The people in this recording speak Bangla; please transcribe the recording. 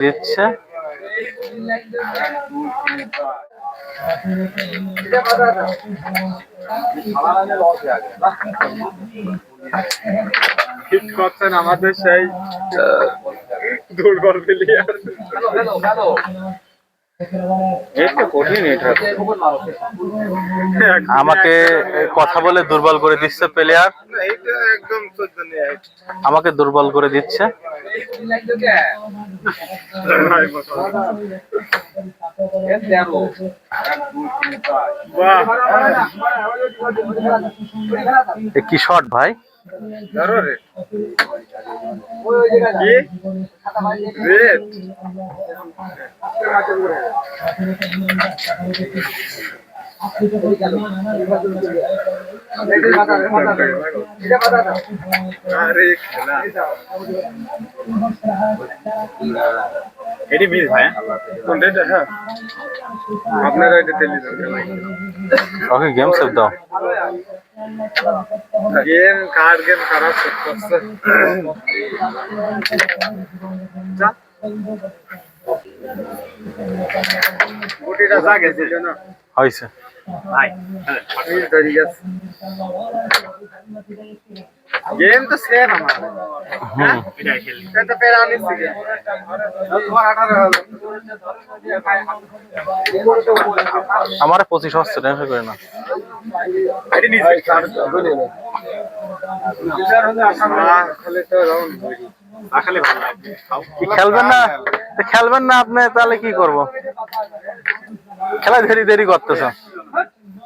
দিচ্ছে। করছেন আমাদের সেই দুর্বল প্লেয়ার কঠিন এটা। আমাকে কথা বলে দুর্বল করে দিচ্ছে প্লেয়ার আমাকে দুর্বল করে দিচ্ছে। কি শট ভাই? ধরো রে কি? রেড আরে খেলা এটি মিস ভাই কোনটা এটা? হ্যাঁ আপনারা এটা টেলিভিশন ওকে গেম সেভ দাও গেম কার্ড গেম খারাপ করছে যা গুটিটা যা গেছে না গেম তো সেম আমার। এটা হলো আমার পঁচিশ হচ্ছে টেনশন করে না। এটি নিস খালি তো রাউন্ড আসলে ভালো লাগবে খেলবেন না? খেলবেন না আপনি তাহলে কি করব? খেলা দেরি দেরি করতেছ